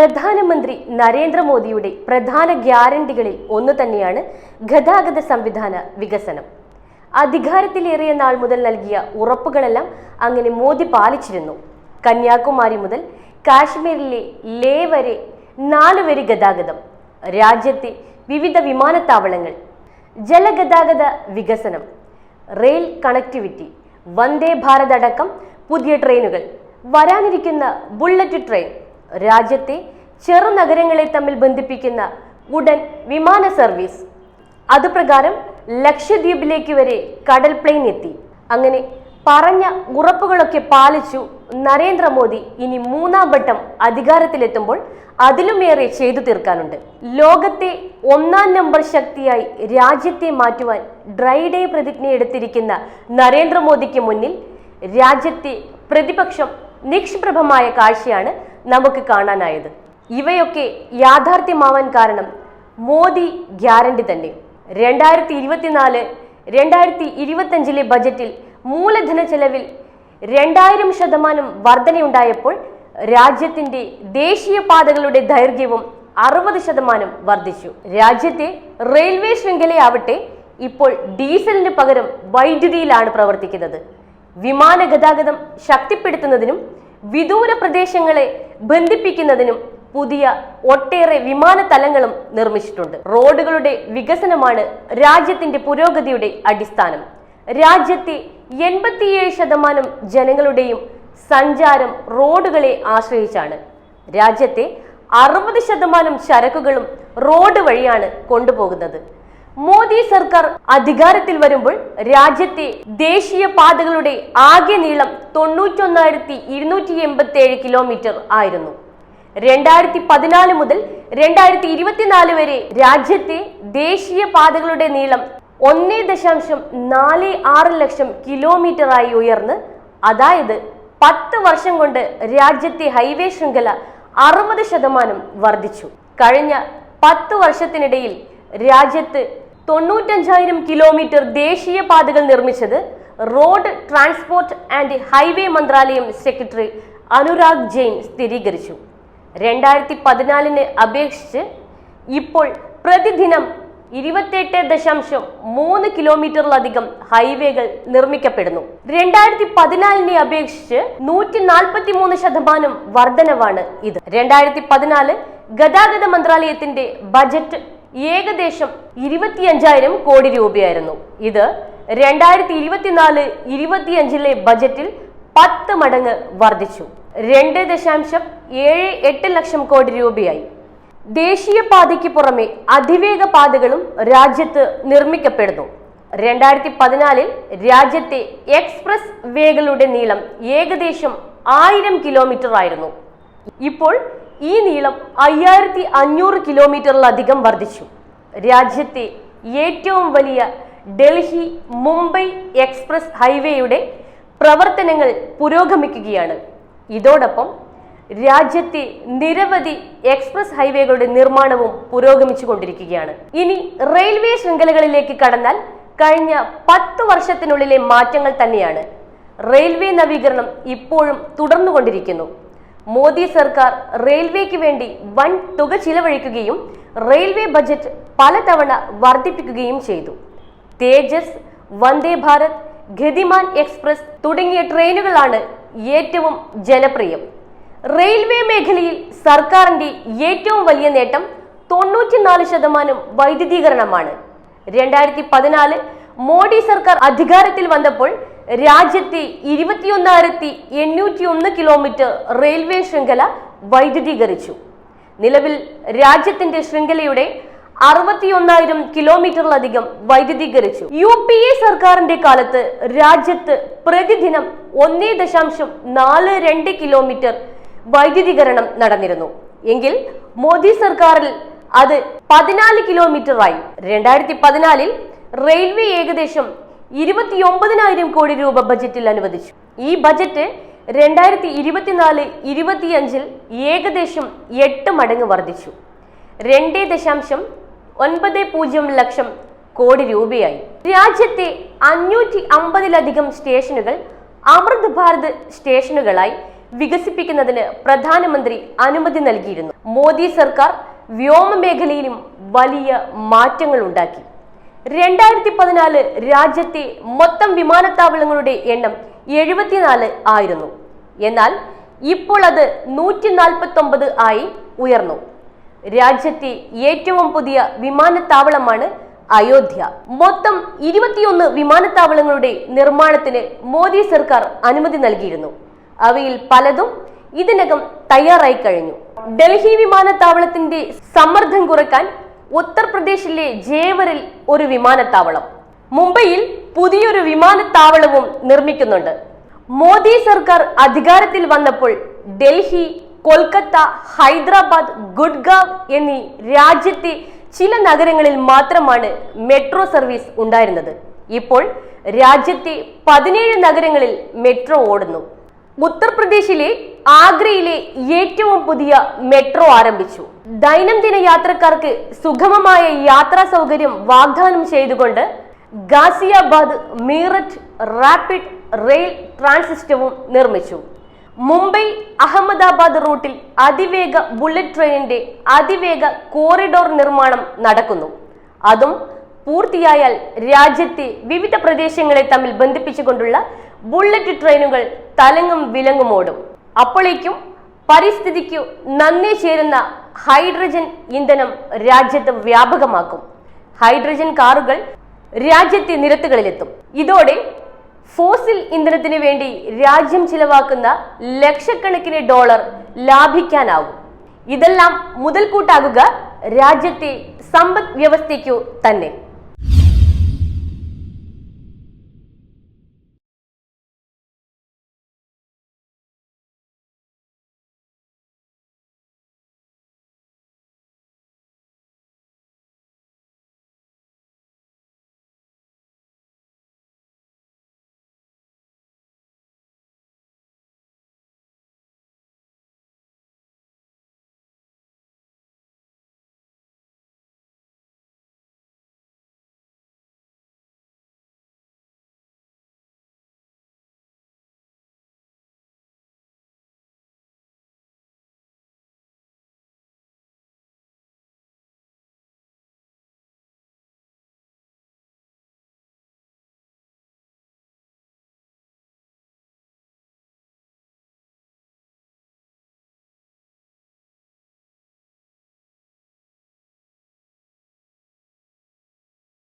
പ്രധാനമന്ത്രി നരേന്ദ്രമോദിയുടെ പ്രധാന ഗ്യാരണ്ടികളിൽ ഒന്ന് തന്നെയാണ് ഗതാഗത സംവിധാന വികസനം. അധികാരത്തിലേറിയ നാൾ മുതൽ നൽകിയ ഉറപ്പുകളെല്ലാം അങ്ങനെ മോദി പാലിച്ചിരുന്നു. കന്യാകുമാരി മുതൽ കാശ്മീരിലെ ലേ വരെ നാല് വരി ഗതാഗതം രാജ്യത്തെ വിവിധ വിമാനത്താവളങ്ങൾ ജലഗതാഗത വികസനം റെയിൽ കണക്ടിവിറ്റി വന്ദേ ഭാരത് അടക്കം പുതിയ ട്രെയിനുകൾ വരാനിരിക്കുന്ന ബുള്ളറ്റ് ട്രെയിൻ രാജ്യത്തെ ചെറുനഗരങ്ങളെ തമ്മിൽ ബന്ധിപ്പിക്കുന്ന ഉടൻ വിമാന സർവീസ്. അതുപ്രകാരം ലക്ഷദ്വീപിലേക്ക് വരെ കടൽ പ്ലെയിൻ എത്തി. അങ്ങനെ പറഞ്ഞ ഉറപ്പുകളൊക്കെ പാലിച്ചു നരേന്ദ്രമോദി ഇനി മൂന്നാം വട്ടം അധികാരത്തിലെത്തുമ്പോൾ അതിലുമേറെ ചെയ്തു തീർക്കാനുണ്ട്. ലോകത്തെ ഒന്നാം നമ്പർ ശക്തിയായി രാജ്യത്തെ മാറ്റുവാൻ ഡ്രൈ ഡേ പ്രതിജ്ഞ എടുത്തിരിക്കുന്ന നരേന്ദ്രമോദിക്ക് മുന്നിൽ രാജ്യത്തെ പ്രതിപക്ഷം നിഷ്പ്രഭമായ കാഴ്ചയാണ് നമുക്ക് കാണാനായത്. ഇവയൊക്കെ യാഥാർത്ഥ്യമാവാൻ കാരണം മോദി ഗ്യാരണ്ടി തന്നെ. രണ്ടായിരത്തി ഇരുപത്തിനാല് രണ്ടായിരത്തി ഇരുപത്തഞ്ചിലെ ബജറ്റിൽ മൂലധന ചെലവിൽ രണ്ടായിരം ശതമാനം വർധനയുണ്ടായപ്പോൾ രാജ്യത്തിന്റെ ദേശീയപാതകളുടെ ദൈർഘ്യവും അറുപത് ശതമാനം വർദ്ധിച്ചു. രാജ്യത്തെ റെയിൽവേ ശൃംഖലയാവട്ടെ ഇപ്പോൾ ഡീസലിന് പകരം വൈദ്യുതിയിലാണ് പ്രവർത്തിക്കുന്നത്. വിമാന ഗതാഗതം ശക്തിപ്പെടുത്തുന്നതിനും വിദൂര പ്രദേശങ്ങളെ ബന്ധിപ്പിക്കുന്നതിനും പുതിയ ഒട്ടേറെ വിമാനത്തലങ്ങളും നിർമ്മിച്ചിട്ടുണ്ട്. റോഡുകളുടെ വികസനമാണ് രാജ്യത്തിന്റെ പുരോഗതിയുടെ അടിസ്ഥാനം. രാജ്യത്തെ എൺപത്തിയേഴ് ശതമാനം ജനങ്ങളുടെയും സഞ്ചാരം റോഡുകളെ ആശ്രയിച്ചാണ്. രാജ്യത്തെ അറുപത് ശതമാനം ചരക്കുകളും റോഡ് വഴിയാണ് കൊണ്ടുപോകുന്നത്. മോദി സർക്കാർ അധികാരത്തിൽ വരുമ്പോൾ രാജ്യത്തെ ദേശീയ പാതകളുടെ ആകെ നീളം തൊണ്ണൂറ്റൊന്നായിരത്തി ഇരുന്നൂറ്റി എൺപത്തി ഏഴ് കിലോമീറ്റർ ആയിരുന്നു. രണ്ടായിരത്തി പതിനാല് മുതൽ രണ്ടായിരത്തി ഇരുപത്തിനാല് വരെ രാജ്യത്തെ ദേശീയ പാതകളുടെ നീളം ഒന്നേ ദശാംശം നാല് ആറ് ലക്ഷം കിലോമീറ്ററായി ഉയർന്ന് അതായത് പത്ത് വർഷം കൊണ്ട് രാജ്യത്തെ ഹൈവേ ശൃംഖല അറുപത് ശതമാനം വർദ്ധിച്ചു. കഴിഞ്ഞ പത്ത് വർഷത്തിനിടയിൽ രാജ്യത്ത് തൊണ്ണൂറ്റഞ്ചായിരം കിലോമീറ്റർ ദേശീയ പാതകൾ നിർമ്മിച്ചത് റോഡ് ട്രാൻസ്പോർട്ട് ആൻഡ് ഹൈവേ മന്ത്രാലയം സെക്രട്ടറി അനുരാഗ് ജെയിൻ സ്ഥിരീകരിച്ചു. രണ്ടായിരത്തി പതിനാലിന് അപേക്ഷിച്ച് ഇപ്പോൾ പ്രതിദിനം ഇരുപത്തെട്ട് ദശാംശം മൂന്ന് കിലോമീറ്ററിലധികം ഹൈവേകൾ നിർമ്മിക്കപ്പെടുന്നു. രണ്ടായിരത്തി പതിനാലിനെ അപേക്ഷിച്ച് നൂറ്റി നാൽപ്പത്തി മൂന്ന് ശതമാനം വർധനവാണ് ഇത്. രണ്ടായിരത്തി പതിനാല് ഗതാഗത മന്ത്രാലയത്തിന്റെ ബജറ്റ് ഏകദേശം ഇരുപത്തിയഞ്ചായിരം കോടി രൂപയായിരുന്നു. ഇത് രണ്ടായിരത്തി ഇരുപത്തിനാല് ഇരുപത്തിയഞ്ചിലെ ബജറ്റിൽ പത്ത് മടങ്ങ് വർദ്ധിച്ചു. രണ്ട് ദശാംശം ഏഴ് എട്ട് ലക്ഷം കോടി രൂപയായി. ദേശീയപാതയ്ക്ക് പുറമെ അതിവേഗ പാതകളും രാജ്യത്ത് നിർമ്മിക്കപ്പെടുന്നു. രണ്ടായിരത്തി പതിനാലിൽ രാജ്യത്തെ എക്സ്പ്രസ് വേകളുടെ നീളം ഏകദേശം ആയിരം കിലോമീറ്റർ ആയിരുന്നു ഇപ്പോൾ ഈ നീളം അയ്യായിരത്തി അഞ്ഞൂറ് കിലോമീറ്ററിലധികം വർദ്ധിച്ചു. രാജ്യത്തെ ഏറ്റവും വലിയ ഡൽഹി മുംബൈ എക്സ്പ്രസ് ഹൈവേയുടെ പ്രവർത്തനങ്ങൾ പുരോഗമിക്കുകയാണ്. ഇതോടൊപ്പം രാജ്യത്തെ നിരവധി എക്സ്പ്രസ് ഹൈവേകളുടെ നിർമ്മാണവും പുരോഗമിച്ചു കൊണ്ടിരിക്കുകയാണ് ഇനി റെയിൽവേ ശൃംഖലകളിലേക്ക് കടന്നാൽ കഴിഞ്ഞ പത്ത് വർഷത്തിനുള്ളിലെ മാറ്റങ്ങൾ തന്നെയാണ്. റെയിൽവേ നവീകരണം ഇപ്പോഴും തുടർന്നുകൊണ്ടിരിക്കുന്നു. മോദി സർക്കാർ റെയിൽവേക്ക് വേണ്ടി വൻ തുക ചിലവഴിക്കുകയും റെയിൽവേ ബജറ്റ് പലതവണ വർദ്ധിപ്പിക്കുകയും ചെയ്തു. തേജസ് വന്ദേ ഭാരത് ഗതിമാൻ എക്സ്പ്രസ് തുടങ്ങിയ ട്രെയിനുകളാണ് ഏറ്റവും ജനപ്രിയം. റെയിൽവേ മേഖലയിൽ സർക്കാരിന്റെ ഏറ്റവും വലിയ നേട്ടം തൊണ്ണൂറ്റിനാല് ശതമാനം വൈദ്യുതീകരണമാണ്. രണ്ടായിരത്തി പതിനാല് മോഡി സർക്കാർ അധികാരത്തിൽ വന്നപ്പോൾ രാജ്യത്തെ ഇരുപത്തിയൊന്നായിരത്തി എണ്ണൂറ്റി ഒന്ന് കിലോമീറ്റർ റെയിൽവേ ശൃംഖല വൈദ്യുതീകരിച്ചു. നിലവിൽ രാജ്യത്തിന്റെ ശൃംഖലയുടെ അറുപത്തിയൊന്നായിരം കിലോമീറ്ററിലധികം വൈദ്യുതീകരിച്ചു. യു പി എ സർക്കാരിന്റെ കാലത്ത് രാജ്യത്ത് പ്രതിദിനം ഒന്നേ ദശാംശം നാല് രണ്ട് കിലോമീറ്റർ വൈദ്യുതീകരണം നടന്നിരുന്നു. എങ്കിൽ മോദി സർക്കാരിൽ അത് പതിനാല് കിലോമീറ്ററായി രണ്ടായിരത്തി പതിനാലിൽ റെയിൽവേ ഏകദേശം ഇരുപത്തിയൊമ്പതിനായിരം കോടി രൂപ ബജറ്റിൽ അനുവദിച്ചു. ഈ ബജറ്റ് രണ്ടായിരത്തി ഇരുപത്തിനാല് ഇരുപത്തിയഞ്ചിൽ ഏകദേശം എട്ട് മടങ്ങ് വർദ്ധിച്ചു. രണ്ട് ദശാംശം ഒൻപത് പൂജ്യം ലക്ഷം കോടി രൂപയായി. രാജ്യത്തെ അഞ്ഞൂറ്റി അമ്പതിലധികം സ്റ്റേഷനുകൾ അമൃത് ഭാരത് സ്റ്റേഷനുകളായി വികസിപ്പിക്കുന്നതിന് പ്രധാനമന്ത്രി അനുമതി നൽകിയിരുന്നു. മോദി സർക്കാർ വ്യോമ മേഖലയിലും വലിയ മാറ്റങ്ങൾ ഉണ്ടാക്കി രണ്ടായിരത്തി പതിനാല് രാജ്യത്തെ മൊത്തം വിമാനത്താവളങ്ങളുടെ എണ്ണം എഴുപത്തിനാല് ആയിരുന്നു. എന്നാൽ ഇപ്പോൾ അത് നൂറ്റി നാൽപ്പത്തി ഒമ്പത് ആയി ഉയർന്നു. രാജ്യത്തെ ഏറ്റവും പുതിയ വിമാനത്താവളമാണ് അയോധ്യ. മൊത്തം ഇരുപത്തിയൊന്ന് വിമാനത്താവളങ്ങളുടെ നിർമ്മാണത്തിന് മോദി സർക്കാർ അനുമതി നൽകിയിരുന്നു. അവയിൽ പലതും ഇതിനകം തയ്യാറായി കഴിഞ്ഞു. ഡൽഹി വിമാനത്താവളത്തിന്റെ സമ്മർദ്ദം കുറയ്ക്കാൻ ഉത്തർപ്രദേശിലെ ജേവറിൽ ഒരു വിമാനത്താവളം. മുംബൈയിൽ പുതിയൊരു വിമാനത്താവളവും നിർമ്മിക്കുന്നുണ്ട്. മോദി സർക്കാർ അധികാരത്തിൽ വന്നപ്പോൾ ഡൽഹി കൊൽക്കത്ത ഹൈദരാബാദ് ഗുഡ്ഗാവ് എന്നീ രാജ്യത്തെ ചില നഗരങ്ങളിൽ മാത്രമാണ് മെട്രോ സർവീസ് ഉണ്ടായിരുന്നത്. ഇപ്പോൾ രാജ്യത്തെ പതിനേഴ് നഗരങ്ങളിൽ മെട്രോ ഓടുന്നു. ഉത്തർപ്രദേശിലെ ആഗ്രയിലെ ഏറ്റവും പുതിയ മെട്രോ ആരംഭിച്ചു. ദൈനംദിന യാത്രക്കാർക്ക് സുഗമമായ യാത്രാ സൗകര്യം വാഗ്ദാനം ചെയ്തുകൊണ്ട് ഗാസിയാബാദ് മീററ്റ് റാപ്പിഡ് റെയിൽ ട്രാൻസിസ്റ്റവും നിർമ്മിച്ചു. മുംബൈ അഹമ്മദാബാദ് റൂട്ടിൽ അതിവേഗ ബുള്ളറ്റ് ട്രെയിനിന്റെ അതിവേഗ കോറിഡോർ നിർമ്മാണം നടക്കുന്നു. അതും പൂർത്തിയായാൽ രാജ്യത്തെ വിവിധ പ്രദേശങ്ങളെ തമ്മിൽ ബന്ധിപ്പിച്ചുകൊണ്ടുള്ള ബുള്ളറ്റ് ട്രെയിനുകൾ തലങ്ങും വിലങ്ങും ഓടും. അപ്പോഴേക്കും പരിസ്ഥിതിക്കു നന്ദി ചേരുന്ന ഹൈഡ്രജൻ ഇന്ധനം രാജ്യത്ത് വ്യാപകമാക്കും. ഹൈഡ്രജൻ കാറുകൾ രാജ്യത്തെ നിരത്തുകളിലെത്തും. ഇതോടെ ഫോസിൽ ഇന്ധനത്തിന് വേണ്ടി രാജ്യം ചിലവാക്കുന്ന ലക്ഷക്കണക്കിന് ഡോളർ ലാഭിക്കാനാവും. ഇതെല്ലാം മുതൽക്കൂട്ടാകുക രാജ്യത്തെ സമ്പദ് വ്യവസ്ഥയ്ക്കു തന്നെ.